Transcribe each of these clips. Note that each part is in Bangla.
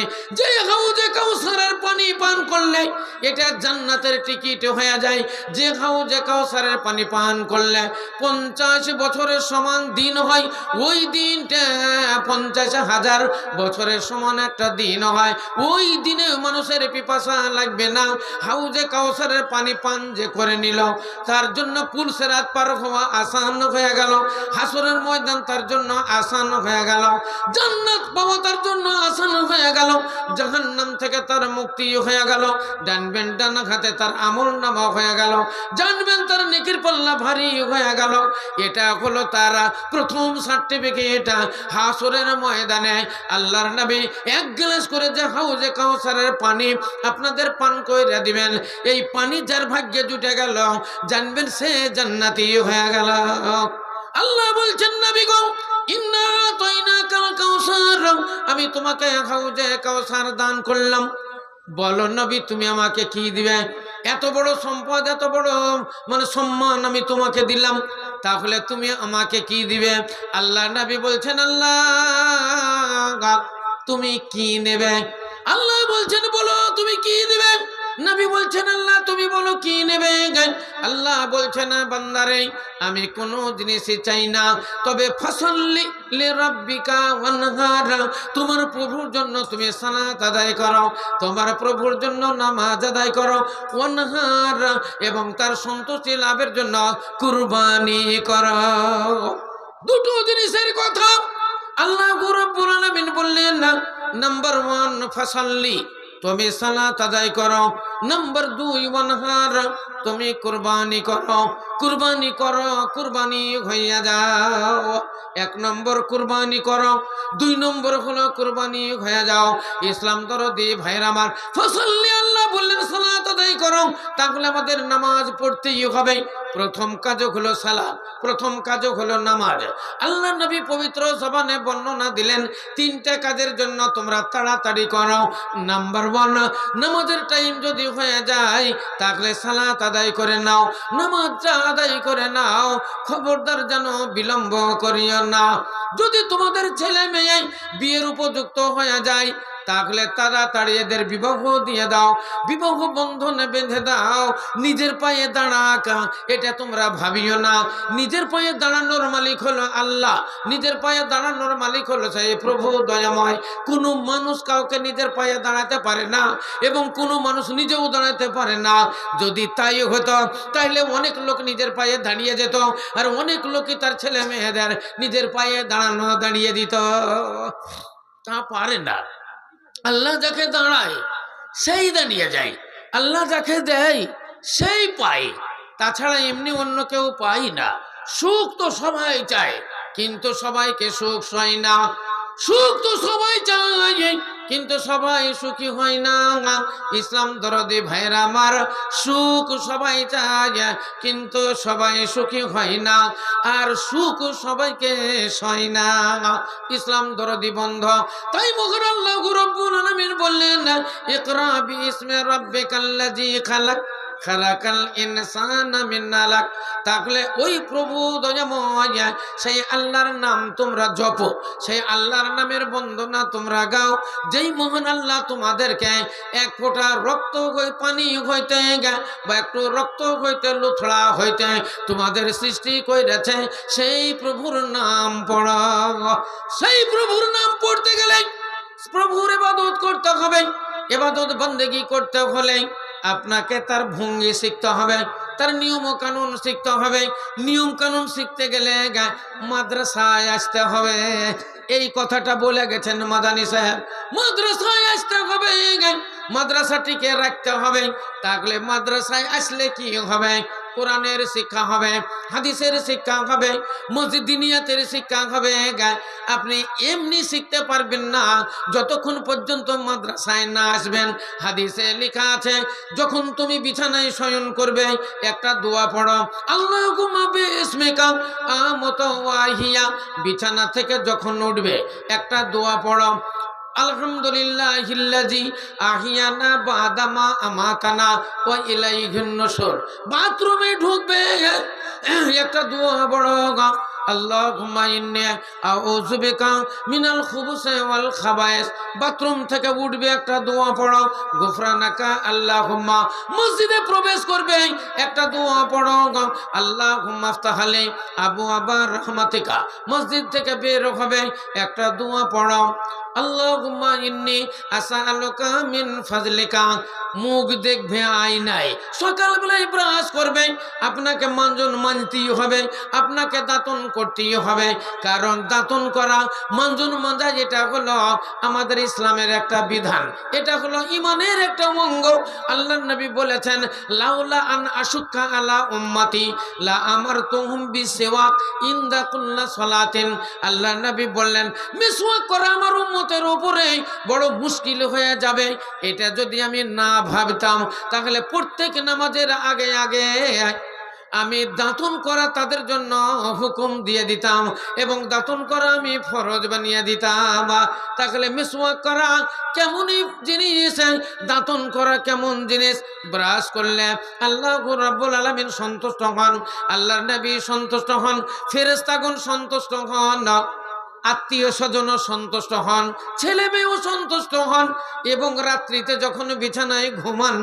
রাখে যে হাউজে কাউসারের পানি পান করলে এটা জান্নাতের টিকিট হয়ে যায়। যে হাউজে কাউসারের পানি পান করলে পঞ্চাশ বছরের সমান দিন হয়। ওই দিনটা পঞ্চাশ হাজার বছরের সমান একটা দিন হয়। ওই দিনে মানুষের পিপাসা লাগবে না। হাউজে কাউসারের পানি পান যে করে নিল, তার জন্য পুলসেরাত পার হওয়া আসান হয়ে গেল। হাসরের ময়দান তার জন্য আসান হয়ে গেল। জান্নাত পাওয়া তার জন্য আসান হয়ে গেল। জাহান্নাম থেকে তার মুক্তি হয়ে গেল জানবেন ডানা খাতে তার আমল নামা হয়ে গেল জানবেন তার নেকির পাল্লা ভারী হয়ে গেল। এটা হলো তার প্রথম সার্টিফিকেট হাসরের ময়দানে। আল্লাহর নবী এক গ্লাস করে যে হাউজে কাউসারের পানি আপনাদের পান করে দিবেন, এই পানি যার ভাগ্যে জুটে গেল জানবেন সে জান্নাতি হয়ে গেল। আল্লাহ বলছেন, নবী গো, ইন্না আমি তোমাকে হাউজে কাউসার দান করলাম। বলো নবী, তুমি আমাকে কি দিবে? এত বড় সম্পদ, এত বড় মানে সম্মান আমি তোমাকে দিলাম। তাহলে তুমি আমাকে কি দিবে? আল্লাহ নবী বলছেন, আল্লাহ, তুমি কি নেবে? আল্লাহ বলছেন, বলো, তুমি কি দিবে? নবী বলছেন, আল্লাহ, তুমি বলো কি নেবে? আল্লাহ বলছে, না বান্দারে, আমি কোনো জিনিসই চাই না। তবে তোমার প্রভুর জন্য তুমি সালাত আদায় করো, তোমার প্রভুর জন্য নামাজ আদায় করো, ওয়ানহার, এবং তার সন্তুষ্টি লাভের জন্য কুরবানি করো। দুটো জিনিসের কথা আল্লাহ রব্বুল আলামিন বললেন নাম্বার ওয়ান ফসল্লি তুমি সালাত আদায় করো নাম্বার দুই ওয়ানহার তুমি কুরবানি করো কুরবানি করো, কুরবানি হইয়া যাও। এক নম্বর কুরবানি করো, দুই নম্বর হলো কুরবানি হয়ে যাও। ইসলাম দরদি ভাইয়ের আমার। ফসল্লি আল্লাহ বললেন, সালাত আদায় করো। তাহলে আমাদের নামাজ পড়তেই হবে। প্রথম কাজ হলো সালাত, প্রথম কাজ হলো নামাজ। আল্লাহ নবী পবিত্র জবানে বর্ণনা দিলেন, তিনটা কাজের জন্য তোমরা তাড়াতাড়ি করো। নাম্বার ওয়ান, নামাজের টাইম যদি হয়ে যায়, তাহলে সালাত আদায় করে নাও, নামাজটা আদায় করে নাও, খবরদার যেন বিলম্ব করিও না। যদি তোমাদের ছেলে মেয়ে বিয়ের উপযুক্ত হয়ে যায় তাহলে তাড়াতাড়ি এদের বিবাহ দিয়ে দাও। বিবাহ বন্ধনে বেঁধে দাও। নিজের পায়ে দাঁড়াক এটা তোমরা ভাবিও না। নিজের পায়ে দাঁড়ানোর মালিক হলো আল্লাহ। নিজের পায়ে দাঁড়ানোর মালিক হলো সেই প্রভু দয়াময়। কোনো মানুষ কাউকে নিজের পায়ে দাঁড়াতে পারে না এবং কোনো মানুষ নিজেও দাঁড়াতে পারে না। যদি তাই হতো তাহলে অনেক লোক নিজের পায়ে দাঁড়িয়ে যেত আর অনেক লোকই তার ছেলে মেয়েদের নিজের পায়ে দাঁড়ানো দাঁড়িয়ে দিত। তা পারে না। আল্লাহ যাকে দাঁড়ায়, সেই দাঁড়িয়ে যায়। আল্লাহ যাকে দেয়, সেই পায়। তাছাড়া এমনি অন্য কেউ পাই না। সুখ তো সবাই চায়, কিন্তু সবাইকে সুখ হয় না। সুখ তো সবাই চায়। কিন্তু সবাই সুখী হয় না। ইসলাম দরদি ভাইরা আমার, সুখ সবাই চায়, কিন্তু সবাই সুখী হয় না। আর সুখ সবাইকে সয় না। ইসলাম দরদি বন্ধ। তাই মুখর আল্লাহ রব্বুল আলামিন বললেন, ইকরা রব্বে কাল্লাজি খালাক। খালাকাল ইনসানা মিন নালাক তাহলে ওই প্রভু দয়াময়, সেই আল্লাহর নাম তোমরা জপো, সেই আল্লাহর নামের বন্দনা তোমরা গাও। যেই মহান আল্লাহ তোমাদেরকে এক ফোঁটা রক্ত পানি হইতে বা একটু রক্ত হইতে লুথড়া হইতে তোমাদের সৃষ্টি করেছে সেই প্রভুর নাম পড় সেই প্রভুর নাম পড়তে গেলে প্রভুর এবাদত করতে হবে। এবাদত বন্দেগি করতে হলে আপনাকে তার ভঙ্গি শিখতে হবে, তার নিয়ম কানুন শিখতে হবে। নিয়ম কানুন শিখতে গেলে মাদ্রাসায় আসতে হবে। এই কথাটা বলে গেছেন মাদানী সাহেব। মাদ্রাসায় আসতে হবে মাদ্রাসাটিকে রাখতে হবে। তাহলে মাদ্রাসায় আসলে কি হবে? কোরআনের শিক্ষা হবে, হাদিসের শিক্ষা হবে, মসজিদ দিনিয়াতের শিক্ষা হবে। আপনি এমনি শিখতে পারবেন না, যতক্ষণ পর্যন্ত মাদ্রাসায় না আসবেন। হাদিসে লেখা আছে, যখন তুমি বিছানায় শয়ন করবে, একটা দোয়া পড়ো আল্লাহ ওয়াহিয়া বিছানা থেকে যখন উঠবে, একটা দোয়া পড়ো আহিয়ানা ও বাথরুমে একটা বাথরুম থেকে উঠবে, একটা দোয়া পড়ো গুফরানাকা আল্লাহুম্মা। মসজিদে প্রবেশ করবে, একটা দোয়া পড়ো আল্লাহুম্মা আফতাহালি আবু আবার রহমাতিকা। মসজিদ থেকে বের হবে, একটা দোয়া পড়ো আল্লাহুম্মা ইন্নী আসআলুকা মিন ফাজলিকা। মুখ দেখবে আয়নায় সকালবেলায় ব্রাশ করবে, আপনাকে মানজন মানতেই হবে, আপনাকে দাঁতন করতেই হবে। কারণ দাঁতন করা মানজন মাজা এটা হলো আমাদের ইসলামের একটা বিধান। এটা হলো ইমানের একটা অঙ্গ। আল্লাহ নবী বলেছেন, লাউলা আন আশুক্কা আলা উম্মতি, লা আমার তুহুম বি সেওয়াক ইন্দা কুল্লা সলাতিন। আল্লাহ নবী বললেন, মিসওয়াক করা আমার উম্মতের উপরে বড় মুশকিল হয়ে যাবে। এটা যদি আমি না ভাবতাম, তাহলে প্রত্যেক নামাজের আগে আগে আমি দাঁতন করা তাদের জন্য হুকুম দিয়ে দিতাম এবং দাঁতন করা আমি ফরজ বানিয়ে দিতাম। তাহলে মিসওয়াক করা কেমনই জিনিস, দাঁতন করা কেমন জিনিস? ব্রাশ করলে আল্লাহ রাব্বুল আলামিন সন্তুষ্ট হন, আল্লাহর নবী সন্তুষ্ট হন ফেরেস্তাগুন সন্তুষ্ট হন। আত্মীয় স্বজনও সন্তুষ্ট হন, ছেলে মেয়েও সন্তুষ্ট হন এবং রাত্রিতে যখন বিছানায় ঘুমান,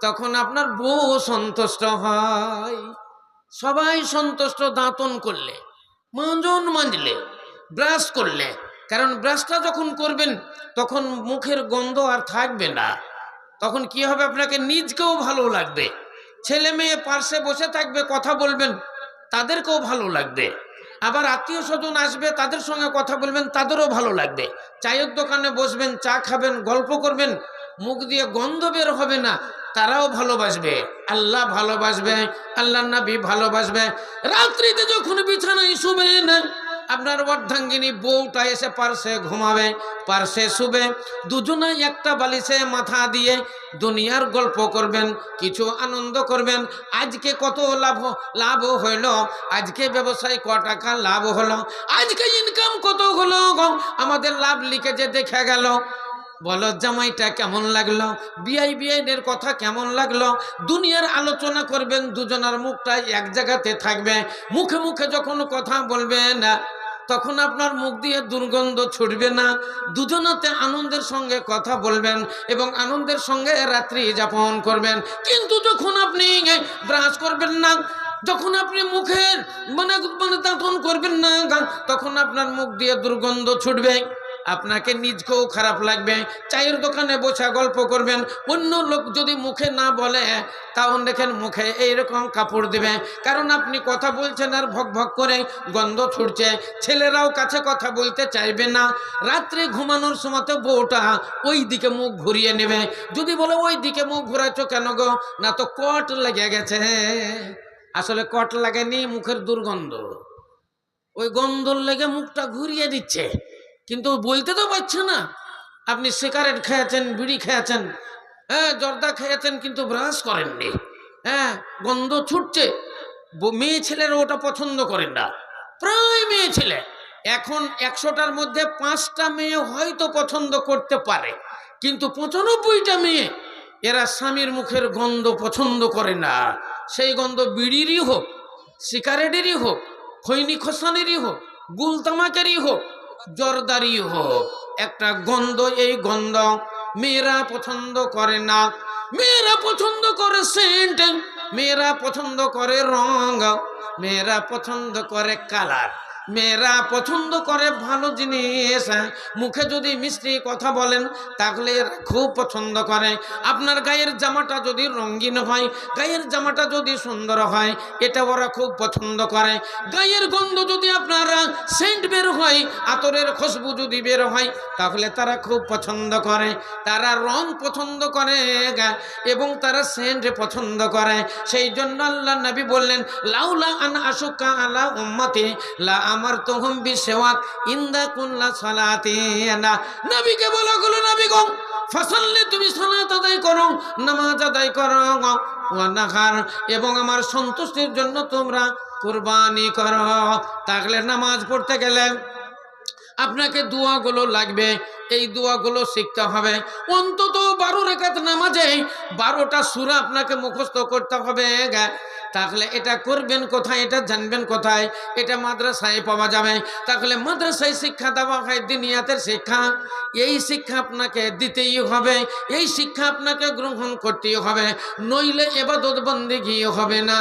তখন আপনার বউ সন্তুষ্ট হয়। সবাই সন্তুষ্ট দাঁতন করলে মাঞ্জন মাজলে ব্রাশ করলে, কারণ ব্রাশটা যখন করবেন, তখন মুখের গন্ধ আর থাকবে না। তখন কি হবে আপনাকে নিজকেও ভালো লাগবে। ছেলে মেয়ে পার্শ্বে বসে থাকবে, কথা বলবেন, তাদেরকেও ভালো লাগবে। আবার আত্মীয় স্বজন আসবে, তাদের সঙ্গে কথা বলবেন, তাদেরও ভালো লাগবে। চায়ের দোকানে বসবেন, চা খাবেন, গল্প করবেন, মুখ দিয়ে গন্ধ বের হবে না, তারাও ভালোবাসবে। আল্লাহ ভালোবাসবে আল্লাহ নবী ভালোবাসবে। রাত্রিতে যখন বিছানায় শুবেন আপনার অর্ধাঙ্গিনী বউটা এসে পার্শ্বে ঘুমাবে, পার্শ্বে শুবে। দুজনে একটা বালিশে মাথা দিয়ে দুনিয়ার গল্প করবেন, কিছু আনন্দ করবেন। আজকে কত লাভ লাভ হইল? আজকে ব্যবসায় ক টাকা লাভ হলো? আজকে ইনকাম কত হলো? আমাদের লাভ লিখে যে দেখে গেল। বলো জামাইটা কেমন লাগল? বিআই বিআইনের কথা কেমন লাগল? দুনিয়ার আলোচনা করবেন, দুজনের মুখটা এক জায়গাতে থাকবে। মুখে মুখে যখন কথা বলবেন তখন আপনার মুখ দিয়ে দুর্গন্ধ ছুটবে না। দুজনাতে আনন্দের সঙ্গে কথা বলবেন এবং আনন্দের সঙ্গে রাত্রি যাপন করবেন। কিন্তু যখন আপনি ব্রাশ করবেন না, যখন আপনি মুখের মানে মানে দাঁতন করবেন না, তখন আপনার মুখ দিয়ে দুর্গন্ধ ছুটবে। আপনাকে নিজকেও খারাপ লাগবে। চায়ের দোকানে বসে গল্প করবেন। অন্য লোক যদি মুখে না বলে, তাও দেখেন মুখে এইরকম কাপড় দেবে। কারণ আপনি কথা বলছেন আর ভক ভক করে গন্ধ ছুটছে। ছেলেরাও কাছে কথা বলতে চাইবে না। রাত্রে ঘুমানোর সময় তো বউটা ওই দিকে মুখ ঘুরিয়ে নেবে। যদি বলে, ওই দিকে মুখ ঘুরাচ্ছ কেন গো? না তো কট লেগে গেছে। আসলে কট লাগেনি, মুখের দুর্গন্ধ। ওই গন্ধর লেগে মুখটা ঘুরিয়ে দিচ্ছে। কিন্তু বলতে তো পারছে না। আপনি সিগারেট খেয়েছেন, বিড়ি খেয়েছেন হ্যাঁ জর্দা খেয়েছেন কিন্তু ব্রাশ করেননি। হ্যাঁ গন্ধ ছুটছে। মেয়ে ছেলেরা ওটা পছন্দ করেন না। প্রায় মেয়ে ছেলে। এখন একশোটার মধ্যে পাঁচটা মেয়ে হয়তো পছন্দ করতে পারে। কিন্তু পঁচানব্বইটা মেয়ে, এরা স্বামীর মুখের গন্ধ পছন্দ করে না। সেই গন্ধ বিড়িরই হোক, সিগারেটেরই হোক, খৈনি খসানেরই হোক, গুলতামাকেরই হোক জর্দারি হোক। একটা গন্ধ, এই গন্ধ মেয়েরা পছন্দ করে না। মেয়েরা পছন্দ করে সেন্ট, মেয়েরা পছন্দ করে রঙ মেয়েরা পছন্দ করে কালার। মেয়েরা পছন্দ করে ভালো জিনিস হ্যাঁ। মুখে যদি মিষ্টি কথা বলেন, তাহলে খুব পছন্দ করে। আপনার গায়ের জামাটা যদি রঙিন হয়, গায়ের জামাটা যদি সুন্দর হয়, এটা ওরা খুব পছন্দ করে। গায়ের গন্ধ যদি আপনার সেন্ট বের হয়, আতরের খুশবু যদি বের হয়, তাহলে তারা খুব পছন্দ করে। তারা রং পছন্দ করে এবং তারা সেন্ট পছন্দ করে। সেই জন্য আল্লাহ নবী বললেন, লাউলা আন আশুকা আলা উম্মতি, লা আমার তোহম বিশেওয়াক, ইন্দা কুল্লা সালাতি না নবীকে বলা হলো নবী গো, ফসললে তুমি সালাত আদায় করো, নামাজ আদায় করো ওয়ানাহার এবং আমার সন্তুষ্টির জন্য তোমরা কুরবানি করো। তাহলে নামাজ পড়তে গেলে আপনাকে দোয়াগুলো লাগবে, এই দোয়াগুলো শিখতে হবে। অন্তত বারো রেখাত নামাজে বারোটা সুরা আপনাকে মুখস্থ করতে হবে। তাহলে এটা করবেন কোথায়? এটা জানবেন কোথায়? এটা মাদ্রাসায় পাওয়া যাবে। তাহলে মাদ্রাসায় শিক্ষা দেওয়া হয় দিনিয়াতের শিক্ষা। এই শিক্ষা আপনাকে দিতেই হবে। এই শিক্ষা আপনাকে গ্রহণ করতেই হবে। নইলে এবার এবাদত বন্দিগি হবে না।